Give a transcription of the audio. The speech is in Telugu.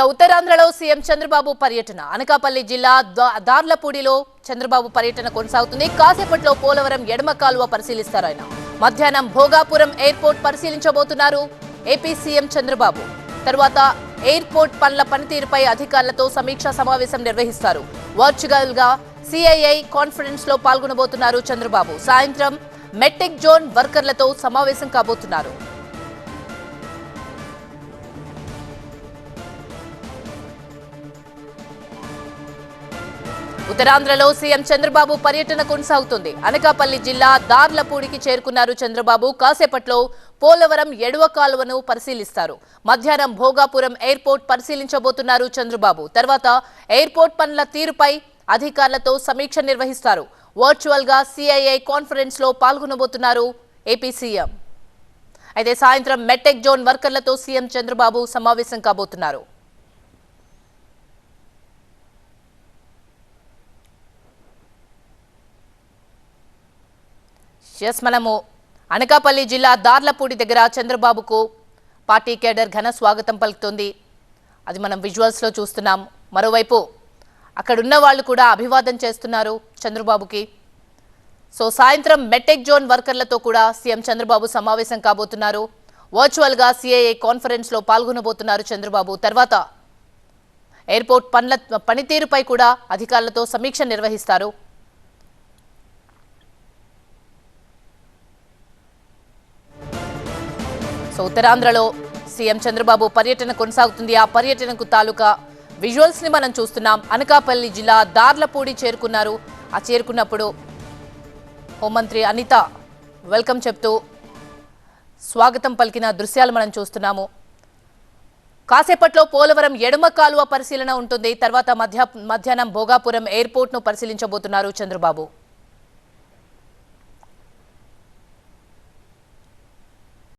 ఇక ఉత్తరాంధ్రలో సీఎం చంద్రబాబు పర్యటన. అనకాపల్లి జిల్లా దా- దార్లపూడిలో చంద్రబాబు పర్యటన కొనసాగుతుంది. కాసేపట్లో పోలవరం ఎడమ కాలువ పరిశీలిస్తారు ఆయన. మధ్యాహ్నం భోగాపురం ఎయిర్పోర్ట్ పరిశీలించబోతున్నారు ఏపీ సీఎం చంద్రబాబు. తర్వాత ఎయిర్పోర్ట్ పనుల పనితీరుపై అధికారులతో సమీక్షా సమావేశం నిర్వహిస్తారు. వర్చువల్గా సిఐఐ కాన్ఫరెన్స్లో పాల్గొనబోతున్నారు చంద్రబాబు. సాయంత్రం మెట్టిక్ జోన్ వర్కర్లతో సమావేశం కాబోతున్నారు. ఉత్తరాంధ్రలో సీఎం చంద్రబాబు పర్యటన కొనసాగుతుంది. అనకాపల్లి జిల్లా దార్లపూడికి చేరుకున్నారు చంద్రబాబు. కాసేపట్లో పోలవరం ఎడవ కాలువను పరిశీలిస్తారు. మధ్యాహ్నం భోగాపురం ఎయిర్పోర్ట్ పరిశీలించబోతున్నారు చంద్రబాబు. తర్వాత ఎయిర్పోర్ట్ పనుల తీరుపై అధికారులతో సమీక్ష నిర్వహిస్తారు. వర్చువల్గా సిఐఐ కాన్ఫరెన్స్లో పాల్గొనబోతున్నారు ఏపీ సీఎం. అయితే సాయంత్రం మెట్టెక్ జోన్ వర్కర్లతో సీఎం చంద్రబాబు సమావేశం కాబోతున్నారు. ఎస్ మనము అనకాపల్లి జిల్లా దార్లపూడి దగ్గర చంద్రబాబుకు పార్టీ కేడర్ ఘన స్వాగతం పలుకుతుంది. అది మనం విజువల్స్లో చూస్తున్నాం. మరోవైపు అక్కడున్న వాళ్ళు కూడా అభివాదం చేస్తున్నారు చంద్రబాబుకి. సో సాయంత్రం మెటెక్ జోన్ వర్కర్లతో కూడా సీఎం చంద్రబాబు సమావేశం కాబోతున్నారు. వర్చువల్గా సిఐఏ కాన్ఫరెన్స్లో పాల్గొనబోతున్నారు చంద్రబాబు. తర్వాత ఎయిర్పోర్ట్ పనుల పనితీరుపై కూడా అధికారులతో సమీక్ష నిర్వహిస్తారు. సో ఉత్తరాంధ్రలో సీఎం చంద్రబాబు పర్యటన కొనసాగుతుంది. ఆ పర్యటనకు తాలూకా విజువల్స్ని మనం చూస్తున్నాం. అనకాపల్లి జిల్లా దార్లపూడి చేరుకున్నారు. ఆ చేరుకున్నప్పుడు హోంమంత్రి అనిత వెల్కమ్ చెప్తూ స్వాగతం పలికిన దృశ్యాలు మనం చూస్తున్నాము. కాసేపట్లో పోలవరం ఎడమ కాలువ పరిశీలన ఉంటుంది. తర్వాత మధ్య మధ్యాహ్నం భోగాపురం ఎయిర్పోర్ట్ను పరిశీలించబోతున్నారు చంద్రబాబు.